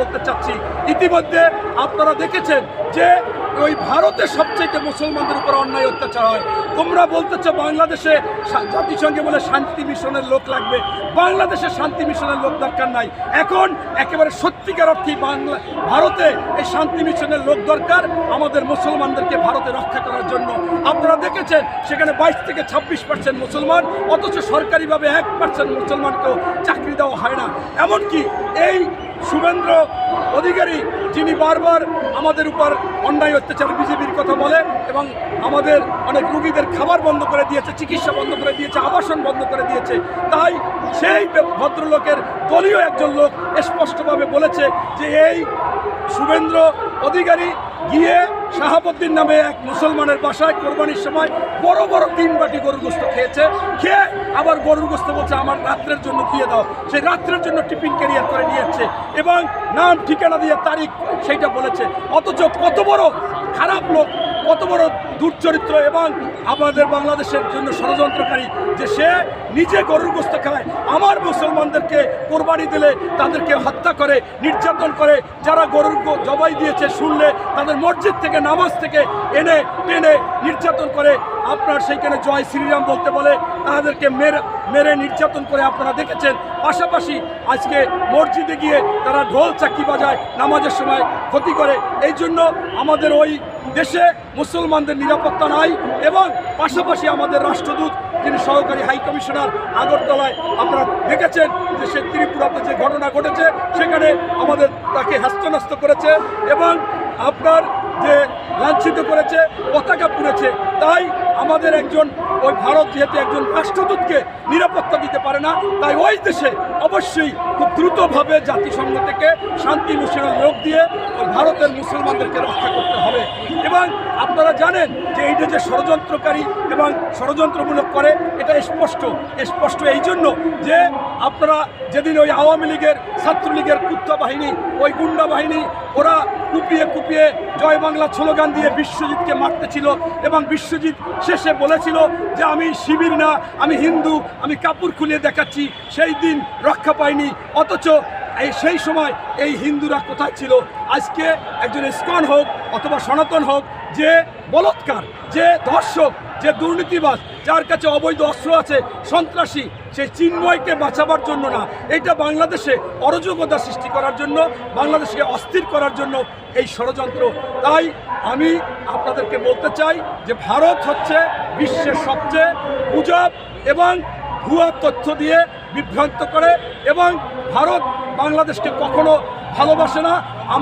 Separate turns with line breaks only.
বলতে চাচ্ছি, ইতিমধ্যে আপনারা দেখেছেন যে ওই ভারতে সবচেয়ে মুসলমানদের উপর অন্যায় অত্যাচার হয়। তোমরা বলতেছো বাংলাদেশে জাতিসংঘে বলে শান্তি মিশনের লোক লাগবে। বাংলাদেশে শান্তি মিশনের লোক দরকার নাই। এখন একেবারে সত্যিকার অর্থে বাংলা ভারতে এই শান্তি মিশনের লোক দরকার আমাদের মুসলমানদেরকে ভারতে রক্ষা করার জন্য। আপনারা দেখেছেন, সেখানে বাইশ থেকে ছাব্বিশ পার্সেন্ট মুসলমান, অথচ সরকারিভাবে এক পার্সেন্ট মুসলমানকেও চাকরি দেওয়া হয় না। এমনকি এই শুভেন্দ্র অধিকারী, যিনি বারবার আমাদের উপর অন্যায় অত্যাচার বিজেপির কথা বলে এবং আমাদের অনেক রুগীদের খাবার বন্ধ করে দিয়েছে, চিকিৎসা বন্ধ করে দিয়েছে, আবাসন বন্ধ করে দিয়েছে। তাই সেই ভদ্রলোকের দলীয় একজন লোক স্পষ্টভাবে বলেছে যে এই শুভেন্দ্র অধিকারী গিয়ে শাহাবুদ্দিন নামে এক মুসলমানের বাসায় কোরবানির সময় বড় বড় তিন বাটি গরুর গোস্ত খেয়েছে। খেয়ে আবার গরুর গোস্ত বলছে, আমার রাত্রের জন্য দিয়ে দাও। সেই রাত্রের জন্য টিফিন ক্যারিয়ার করে নিয়ে যাচ্ছে এবং নাম ঠিকানা দিয়ে তারিখ, সেইটা বলেছে। অথচ কত বড় খারাপ লোক কত বড় দুর্চরিত্র এবং আমাদের বাংলাদেশের জন্য ষড়যন্ত্রকারী যে সে নিজে গরুর গোস্ত খায়। আমার মুসলমানদেরকে কোরবানি দিলে তাদেরকে হত্যা করে, নির্যাতন করে, যারা গরুর জবাই দিয়েছে শুনলে তাদের মসজিদ থেকে, নামাজ থেকে এনে টেনে নির্যাতন করে। আপনার সেইখানে জয় শ্রীরাম বলতে বলে, তাদেরকে মেরে মেরে নির্যাতন করে আপনারা দেখেছেন। পাশাপাশি আজকে মসজিদে গিয়ে তারা ঢোল চাকি বাজায়, নামাজের সময় ক্ষতি করে। এই জন্য আমাদের ওই দেশে মুসলমানদের নিরাপত্তা নাই এবং পাশাপাশি আমাদের রাষ্ট্রদূত যিনি সহকারী হাই কমিশনার আগরতলায় আপনারা দেখেছেন যে সে ত্রিপুরাতে যে ঘটনা ঘটেছে, সেখানে আমাদের তাকে হ্যাস্তন্যস্ত করেছে এবং আপনার যে লাঞ্ছিত করেছে, পতাকা পুড়েছে, তাই আমাদের একজন, ওই ভারত যেহেতু একজন রাষ্ট্রদূতকে নিরাপত্তা দিতে পারে না, তাই ওই দেশে অবশ্যই খুব দ্রুতভাবে জাতিসংঘ থেকে শান্তি মিশনের লোক দিয়ে ভারতের মুসলমানদেরকে রক্ষা করতে হবে। এবং আপনারা জানেন যে এইটা যে ষড়যন্ত্রকারী এবং ষড়যন্ত্রমূলক করে, এটা স্পষ্ট। স্পষ্ট এই জন্য যে আপনারা যেদিন ওই আওয়ামী লীগের, ছাত্রলীগের কুত্তা বাহিনী, ওই গুন্ডা বাহিনী, ওরা কুপিয়ে কুপিয়ে জয় বাংলা স্লোগান দিয়ে বিশ্বজিৎকে মারতেছিল এবং বিশ্বজিৎ শেষে বলেছিল যে আমি শিবির না, আমি হিন্দু, আমি কাপড় খুলিয়ে দেখাচ্ছি, সেই দিন রক্ষা পাইনি। অথচ এই সেই সময় এই হিন্দুরা কোথায় ছিল? আজকে একজন ইস্কন হোক অথবা সনাতন হোক, যে বলৎকার, যে ধর্ষক, যে দুর্নীতিবাজ, যার কাছে অবৈধ অস্ত্র আছে, সন্ত্রাসী, সেই চিন্ময়কে বাঁচাবার জন্য না, এটা বাংলাদেশে অরাজকতা সৃষ্টি করার জন্য, বাংলাদেশকে অস্থির করার জন্য এই ষড়যন্ত্র। তাই আমি আপনাদেরকে বলতে চাই যে ভারত হচ্ছে বিশ্বের সবচেয়ে গুজব এবং ভুয়া তথ্য দিয়ে বিভ্রান্ত করে এবং ভারত বাংলাদেশকে কখনো ভালোবাসে না। আমার